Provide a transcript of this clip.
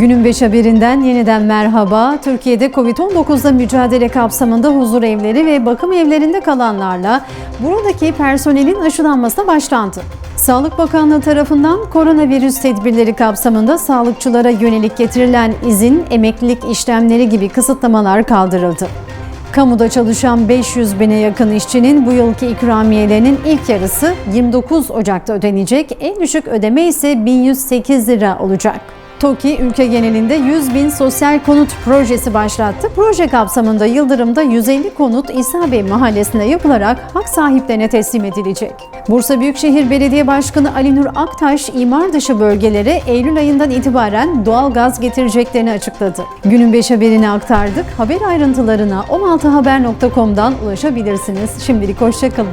Günün 5 haberinden yeniden merhaba. Türkiye'de Covid-19'la mücadele kapsamında huzur evleri ve bakım evlerinde kalanlarla buradaki personelin aşılanmasına başlandı. Sağlık Bakanlığı tarafından koronavirüs tedbirleri kapsamında sağlıkçılara yönelik getirilen izin, emeklilik işlemleri gibi kısıtlamalar kaldırıldı. Kamuda çalışan 500 bine yakın işçinin bu yılki ikramiyelerinin ilk yarısı 29 Ocak'ta ödenecek. En düşük ödeme ise 1108 lira olacak. TOKİ ülke genelinde 100 bin sosyal konut projesi başlattı. Proje kapsamında Yıldırım'da 150 konut İsa Bey mahallesinde yapılarak hak sahiplerine teslim edilecek. Bursa Büyükşehir Belediye Başkanı Ali Nur Aktaş imar dışı bölgelere Eylül ayından itibaren doğal gaz getireceklerini açıkladı. Günün 5 haberini aktardık. Haber ayrıntılarına 16haber.com'dan ulaşabilirsiniz. Şimdilik hoşçakalın.